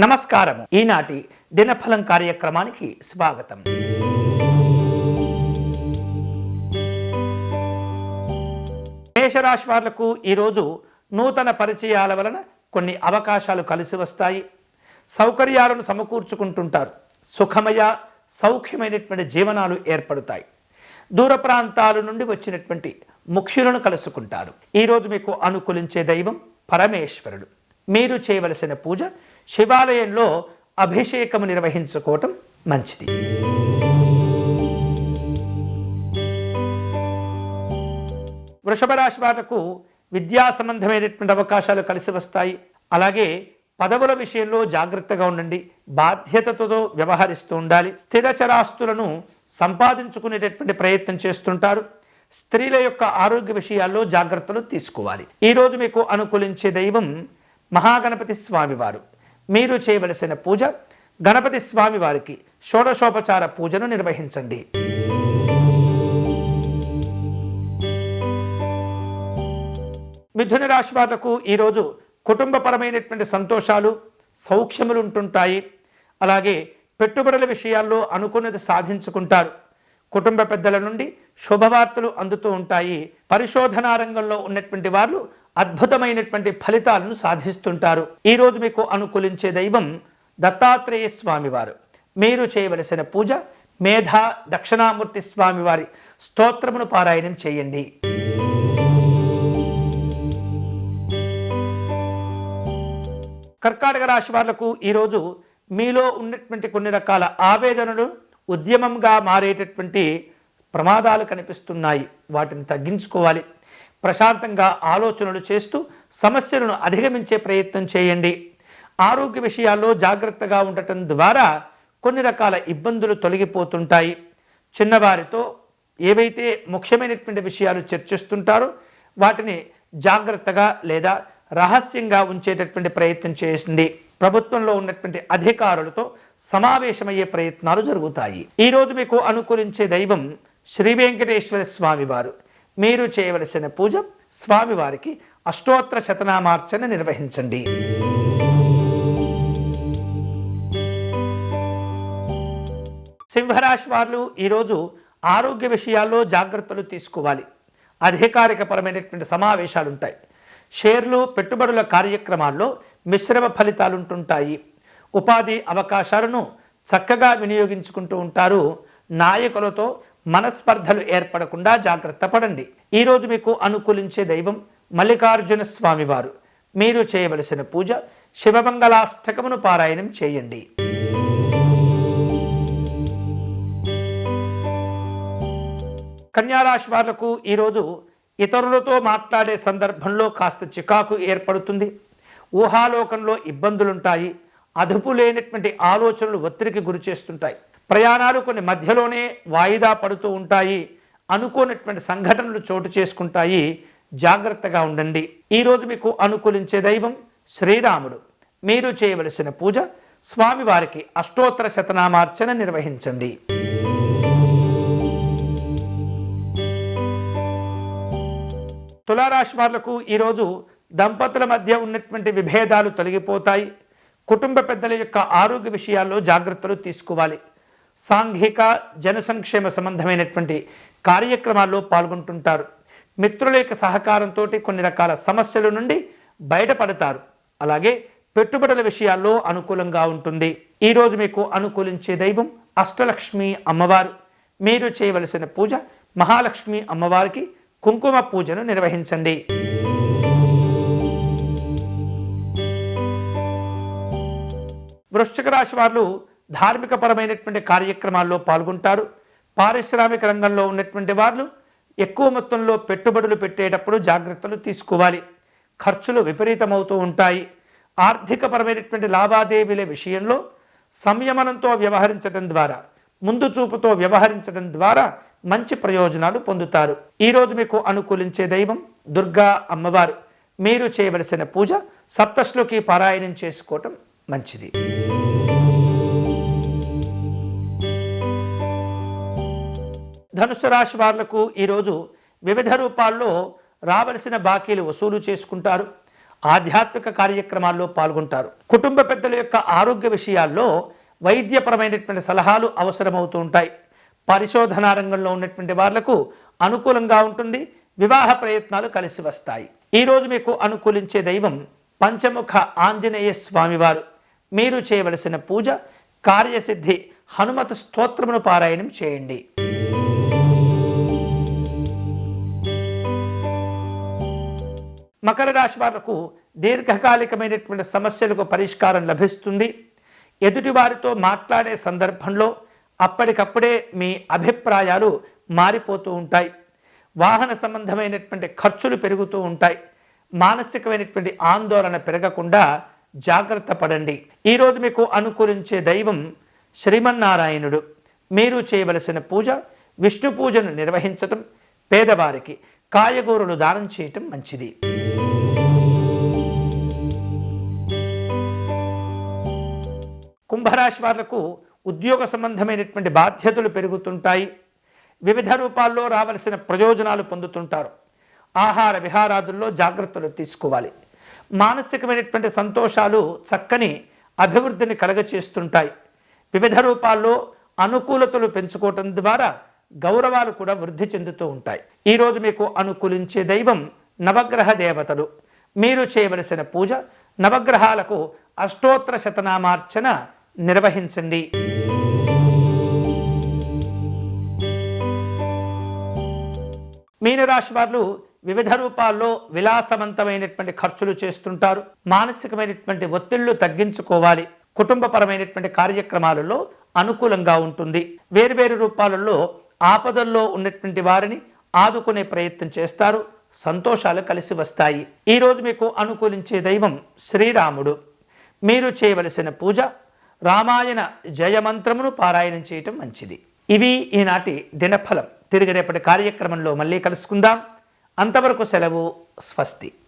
నమస్కారం. ఈనాటి దినఫలం కార్యక్రమానికి స్వాగతం. మేషరాశి వాళ్ళకు ఈరోజు నూతన పరిచయాల వలన కొన్ని అవకాశాలు కలిసి వస్తాయి. సౌకర్యాలను సమకూర్చుకుంటుంటారు. సుఖమయ సౌఖ్యమైనటువంటి జీవనాలు ఏర్పడతాయి. దూర ప్రాంతాల నుండి వచ్చినటువంటి ముఖ్యులను కలుసుకుంటారు. ఈరోజు మీకు అనుకూలించే దైవం పరమేశ్వరుడు. మీరు చేయవలసిన పూజ శివాలయంలో అభిషేకము నిర్వహించుకోవటం మంచిది. వృషభ రాశి వాళ్ళకు విద్యా సంబంధమైనటువంటి అవకాశాలు కలిసి వస్తాయి. అలాగే పదవుల విషయంలో జాగ్రత్తగా ఉండండి. బాధ్యతతో వ్యవహరిస్తూ ఉండాలి. స్థిర చరాస్తులను సంపాదించుకునేటటువంటి ప్రయత్నం చేస్తుంటారు. స్త్రీల యొక్క ఆరోగ్య విషయాల్లో జాగ్రత్తలు తీసుకోవాలి. ఈరోజు మీకు అనుకూలించే దైవం మహాగణపతి స్వామివారు. మీరు చేయవలసిన పూజ గణపతి స్వామి వారికి షోడశోపచార పూజను నిర్వహించండి. మిథున రాశి వాళ్ళకు ఈరోజు కుటుంబపరమైనటువంటి సంతోషాలు సౌఖ్యములు ఉంటుంటాయి అలాగే పెట్టుబడుల విషయాల్లో అనుకున్నది సాధించుకుంటారు. కుటుంబ పెద్దల నుండి శుభవార్తలు అందుతూ ఉంటాయి. పరిశోధనా రంగంలో ఉన్నటువంటి వారు అద్భుతమైనటువంటి ఫలితాలను సాధిస్తుంటారు. ఈరోజు మీకు అనుకూలించే దైవం దత్తాత్రేయ స్వామివారు. మీరు చేయవలసిన పూజ మేధా దక్షిణామూర్తి స్వామివారి స్తోత్రమును పారాయణం చేయండి. కర్కాటక రాశి వాళ్ళకు ఈరోజు మీలో ఉన్నటువంటి కొన్ని రకాల ఆవేదనలు ఉద్యమంగా మారేటటువంటి ప్రమాదాలు కనిపిస్తున్నాయి. వాటిని తగ్గించుకోవాలి. ప్రశాంతంగా ఆలోచనలు చేస్తూ సమస్యలను అధిగమించే ప్రయత్నం చేయండి. ఆరోగ్య విషయాల్లో జాగ్రత్తగా ఉండటం ద్వారా కొన్ని రకాల ఇబ్బందులు తొలగిపోతుంటాయి. చిన్నవారితో ఏవైతే ముఖ్యమైనటువంటి విషయాలు చర్చిస్తుంటారో వాటిని జాగ్రత్తగా లేదా రహస్యంగా ఉంచేటటువంటి ప్రయత్నం చేసింది. ప్రభుత్వంలో ఉన్నటువంటి అధికారులతో సమావేశమయ్యే ప్రయత్నాలు జరుగుతాయి. ఈరోజు మీకు అనుకూలించే దైవం శ్రీ వెంకటేశ్వర స్వామివారు మీరు చేయవలసిన పూజ స్వామివారికి అష్టోత్తర శతనామార్చన నిర్వహించండి. సింహరాశి వారు ఈరోజు ఆరోగ్య విషయాల్లో జాగ్రత్తలు తీసుకోవాలి. అధికారికపరమైనటువంటి సమావేశాలు ఉంటాయి షేర్లు పెట్టుబడుల కార్యక్రమాల్లో మిశ్రమ ఫలితాలు ఉంటుంటాయి ఉపాధి అవకాశాలను చక్కగా వినియోగించుకుంటూ ఉంటారు. నాయకులతో మనస్పర్ధలు ఏర్పడకుండా జాగ్రత్త పడండి. ఈరోజు మీకు అనుకూలించే దైవం మల్లికార్జున స్వామివారు. మీరు చేయవలసిన పూజ శివమంగళాష్టకమును పారాయణం చేయండి. కన్యారాశి వాళ్ళకు ఈరోజు ఇతరులతో మాట్లాడే సందర్భంలో కాస్త చికాకు ఏర్పడుతుంది. ఊహాలోకంలో ఇబ్బందులుంటాయి. అదుపు లేనటువంటి ఆలోచనలు ఒత్తిడికి గురి చేస్తుంటాయి ప్రయాణాలు కొన్ని మధ్యలోనే వాయిదా పడుతూ ఉంటాయి. అనుకోనటువంటి సంఘటనలు చోటు చేసుకుంటాయి. జాగ్రత్తగా ఉండండి. ఈరోజు మీకు అనుకూలించే దైవం శ్రీరాముడు. మీరు చేయవలసిన పూజ స్వామివారికి అష్టోత్తర శతనామార్చన నిర్వహించండి. తులారాశి వాళ్ళకు ఈరోజు దంపతుల మధ్య ఉన్నటువంటి విభేదాలు తొలగిపోతాయి. కుటుంబ పెద్దల యొక్క ఆరోగ్య విషయాల్లో జాగ్రత్తలు తీసుకోవాలి. సాంఘిక జన సంక్షేమ సంబంధమైనటువంటి కార్యక్రమాల్లో పాల్గొంటుంటారు. మిత్రుల యొక్క సహకారంతో కొన్ని రకాల సమస్యల నుండి బయటపడతారు. అలాగే పెట్టుబడుల విషయాల్లో అనుకూలంగా ఉంటుంది. ఈరోజు మీకు అనుకూలించే దైవం అష్టలక్ష్మి అమ్మవారు. మీరు చేయవలసిన పూజ మహాలక్ష్మి అమ్మవారికి కుంకుమ పూజను నిర్వహించండి. వృశ్చిక రాశి వారు ధార్మికపరమైనటువంటి కార్యక్రమాల్లో పాల్గొంటారు. పారిశ్రామిక రంగంలో ఉన్నటువంటి వాళ్ళు ఎక్కువ మొత్తంలో పెట్టుబడులు పెట్టేటప్పుడు జాగ్రత్తలు తీసుకోవాలి. ఖర్చులు విపరీతమవుతూ ఉంటాయి. ఆర్థికపరమైనటువంటి లావాదేవీల విషయంలో సంయమనంతో వ్యవహరించడం ద్వారా ముందు చూపుతో వ్యవహరించడం ద్వారా మంచి ప్రయోజనాలు పొందుతారు. ఈరోజు మీకు అనుకూలించే దైవం దుర్గా అమ్మవారు. మీరు చేయవలసిన పూజ సప్తశ్లోకి పారాయణం చేసుకోవటం మంచిది. ధనుసు రాశి వాళ్ళకు ఈరోజు వివిధ రూపాల్లో రావలసిన బాకీలు వసూలు చేసుకుంటారు. ఆధ్యాత్మిక కార్యక్రమాల్లో పాల్గొంటారు. కుటుంబ పెద్దల యొక్క ఆరోగ్య విషయాల్లో వైద్యపరమైనటువంటి సలహాలు అవసరమవుతూ ఉంటాయి. పరిశోధనా రంగంలో ఉన్నటువంటి వాళ్ళకు అనుకూలంగా ఉంటుంది. వివాహ ప్రయత్నాలు కలిసి వస్తాయి. ఈరోజు మీకు అనుకూలించే దైవం పంచముఖ ఆంజనేయ స్వామివారు. మీరు చేయవలసిన పూజ కార్యసిద్ధి హనుమత స్తోత్రమును పారాయణం చేయండి. మకర రాశి వాళ్ళకు దీర్ఘకాలికమైనటువంటి సమస్యలకు పరిష్కారం లభిస్తుంది. ఎదుటివారితో మాట్లాడే సందర్భంలో అప్పటికప్పుడే మీ అభిప్రాయాలు మారిపోతూ ఉంటాయి. వాహన సంబంధమైనటువంటి ఖర్చులు పెరుగుతూ ఉంటాయి. మానసికమైనటువంటి ఆందోళన పెరగకుండా జాగ్రత్త పడండి. ఈరోజు మీకు అనుకూలించే దైవం శ్రీమన్నారాయణుడు. మీరు చేయవలసిన పూజ విష్ణు పూజను నిర్వహించటం పేదవారికి కాయగూరలు దానం చేయటం మంచిది. కుంభరాశి వాళ్ళకు ఉద్యోగ సంబంధమైనటువంటి బాధ్యతలు పెరుగుతుంటాయి. వివిధ రూపాల్లో రావలసిన ప్రయోజనాలు పొందుతుంటారు. ఆహార విహారాదుల్లో జాగ్రత్తలు తీసుకోవాలి. మానసికమైనటువంటి సంతోషాలు చక్కని అభివృద్ధిని కలగచేస్తుంటాయి. వివిధ రూపాల్లో అనుకూలతలు పెంచుకోవటం ద్వారా గౌరవాలు కూడా వృద్ధి చెందుతూ ఉంటాయి. ఈరోజు మీకు అనుకూలించే దైవం నవగ్రహ దేవతలు. మీరు చేయవలసిన పూజ నవగ్రహాలకు అష్టోత్తర శతనామార్చన నిర్వహించండి. మీనరాశి వారు వివిధ రూపాల్లో విలాసవంతమైనటువంటి ఖర్చులు చేస్తుంటారు. మానసికమైనటువంటి ఒత్తిళ్ళు తగ్గించుకోవాలి. కుటుంబపరమైనటువంటి కార్యక్రమాలలో అనుకూలంగా ఉంటుంది. వేరువేరు రూపాలలో ఆపదల్లో ఉన్నటువంటి వారిని ఆదుకునే ప్రయత్నం చేస్తారు. సంతోషాలు కలిసి వస్తాయి. ఈరోజు మీకు అనుకూలించే దైవం శ్రీరాముడు. మీరు చేయవలసిన పూజ రామాయణ జయమంత్రమును పారాయణం చేయటం మంచిది. ఇవి ఈనాటి దినఫలం. తిరిగి రేపటి కార్యక్రమంలో మళ్ళీ కలుసుకుందాం. అంతవరకు సెలవు స్వస్తి.